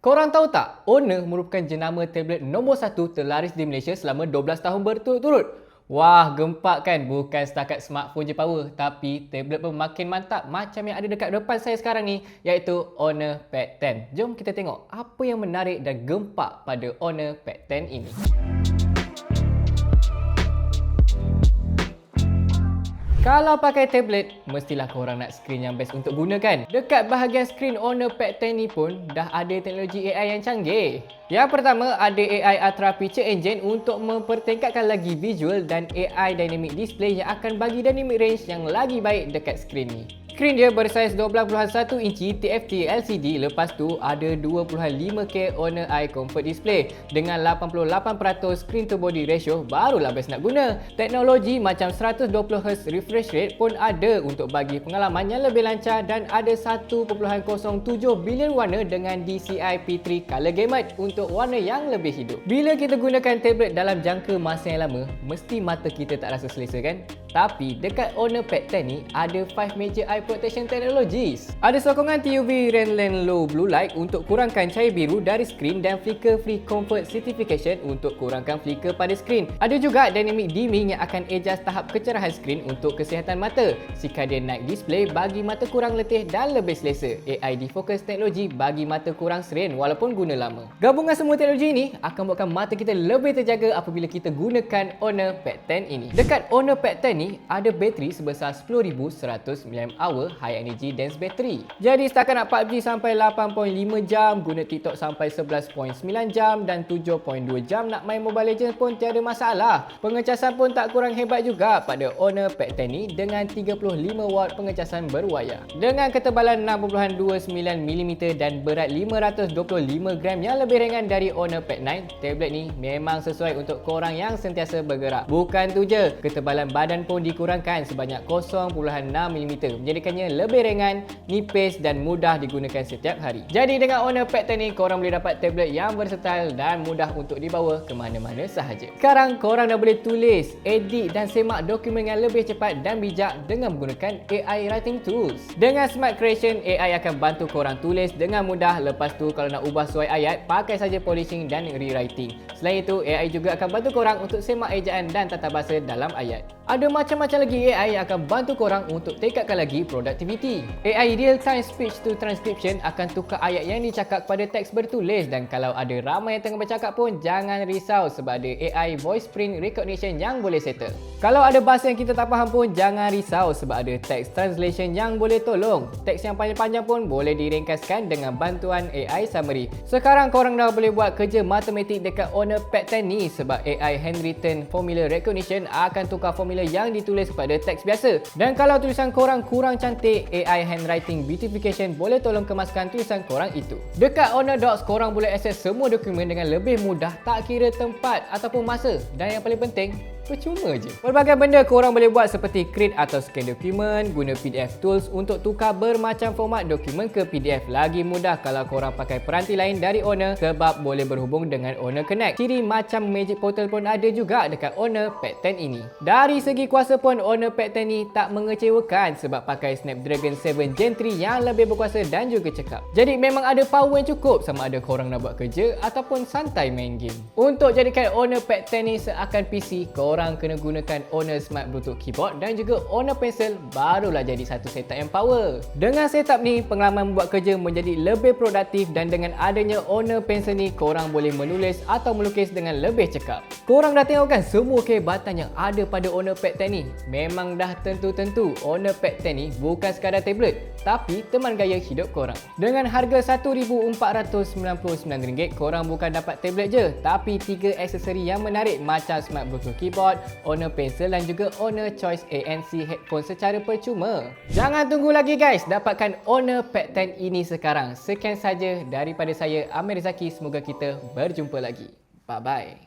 Korang tahu tak, Honor merupakan jenama tablet nombor satu terlaris di Malaysia selama 12 tahun berturut-turut. Wah, gempak kan? Bukan setakat smartphone je power, tapi tablet pun makin mantap macam yang ada dekat depan saya sekarang ni, iaitu Honor Pad 10. Jom kita tengok apa yang menarik dan gempak pada Honor Pad 10 ini. Kalau pakai tablet, mestilah korang nak skrin yang best untuk gunakan. Dekat bahagian skrin Honor Pad 10 ni pun dah ada teknologi AI yang canggih. Yang pertama ada AI Ultra Picture Engine untuk mempertingkatkan lagi visual dan AI Dynamic Display yang akan bagi dynamic range yang lagi baik dekat skrin ni. Skrin dia bersaiz 12.1 inci TFT LCD lepas tu ada 2.5K Honor Eye Comfort Display dengan 88% screen to body ratio barulah best nak guna. Teknologi macam 120Hz refresh rate pun ada untuk bagi pengalaman yang lebih lancar dan ada 1.07 bilion warna dengan DCI P3 Color Gamut untuk warna yang lebih hidup. Bila kita gunakan tablet dalam jangka masa yang lama, mesti mata kita tak rasa selesa kan? Tapi dekat Honor Pad 10 ni ada 5 major eye protection technologies. Ada sokongan TUV Renlen Low Blue Light untuk kurangkan cahaya biru dari skrin dan flicker free comfort certification untuk kurangkan flicker pada skrin. Ada juga dynamic dimming yang akan adjust tahap kecerahan skrin untuk kesihatan mata. Circadian night display bagi mata kurang letih dan lebih selesa. AI defocus teknologi bagi mata kurang serin walaupun guna lama. Gabungan semua teknologi ini akan buatkan mata kita lebih terjaga apabila kita gunakan Honor Pad 10 ini. Dekat Honor Pad 10 ni ada bateri sebesar 10100 mAh high energy dense battery. Jadi setakat nak PUBG sampai 8.5 jam, guna TikTok sampai 11.9 jam dan 7.2 jam nak main Mobile Legends pun tiada masalah. Pengecasan pun tak kurang hebat juga pada Honor Pad 10 ni dengan 35 watt pengecasan berwayar. Dengan ketebalan 6.29mm dan berat 525 gram yang lebih ringan dari Honor Pad 9, tablet ni memang sesuai untuk korang yang sentiasa bergerak. Bukan tu je, ketebalan badan pun dikurangkan sebanyak 0.6mm menjadikannya lebih ringan, nipis dan mudah digunakan setiap hari. Jadi dengan Honor Pad 10 ni korang boleh dapat tablet yang versatile dan mudah untuk dibawa ke mana-mana sahaja. Sekarang korang dah boleh tulis, edit dan semak dokumen yang lebih cepat dan bijak dengan menggunakan AI writing tools. Dengan Smart Creation, AI akan bantu korang tulis dengan mudah lepas tu kalau nak ubah suai ayat, pakai saja polishing dan rewriting. Selain itu, AI juga akan bantu korang untuk semak ejaan dan tata bahasa dalam ayat. Ada macam-macam lagi AI yang akan bantu korang untuk tingkatkan lagi productivity. AI Real Time Speech to Transcription akan tukar ayat yang dicakap pada teks bertulis dan kalau ada ramai yang tengah bercakap pun jangan risau sebab ada AI Voice Print Recognition yang boleh settle. Kalau ada bahasa yang kita tak faham pun jangan risau sebab ada text translation yang boleh tolong. Teks yang panjang-panjang pun boleh diringkaskan dengan bantuan AI Summary. Sekarang korang dah boleh buat kerja matematik dekat Pad 10 ni sebab AI Handwritten Formula Recognition akan tukar formula yang ditulis kepada teks biasa. Dan kalau tulisan korang kurang cantik, AI Handwriting Beautification boleh tolong kemaskan tulisan korang itu. Dekat Honor Docs, korang boleh akses semua dokumen dengan lebih mudah tak kira tempat ataupun masa. Dan yang paling penting, percuma je. Pelbagai benda korang boleh buat seperti create atau scan dokumen, guna PDF tools untuk tukar bermacam format dokumen ke PDF. Lagi mudah kalau korang pakai peranti lain dari Honor sebab boleh berhubung dengan Honor Connect. Ciri macam Magic Portal pun ada juga dekat Honor Pad 10 ini. Dari segi kuasa pun Honor Pad 10 ni tak mengecewakan sebab pakai Snapdragon 7 Gen 3 yang lebih berkuasa dan juga cekap. Jadi memang ada power yang cukup sama ada korang nak buat kerja ataupun santai main game. Untuk jadikan Honor Pad 10 ni seakan PC, korang korang kena gunakan Honor Smart Bluetooth Keyboard dan juga Honor Pencil barulah jadi satu setup yang power. Dengan setup ni, pengalaman membuat kerja menjadi lebih produktif dan dengan adanya Honor Pencil ni, korang boleh menulis atau melukis dengan lebih cekap. Korang dah tengok kan semua kehebatan yang ada pada Honor Pad 10 ni? Memang dah tentu-tentu Honor Pad 10 ni bukan sekadar tablet tapi teman gaya hidup korang. Dengan harga RM1,499, korang bukan dapat tablet je tapi tiga aksesori yang menarik macam Smart Bluetooth Keyboard, keyboard, Honor Pencil dan juga Honor Choice ANC headphone secara percuma. Jangan tunggu lagi guys, dapatkan Honor Pad 10 ini sekarang. Sekian saja daripada saya Amir Zaki, semoga kita berjumpa lagi. Bye bye.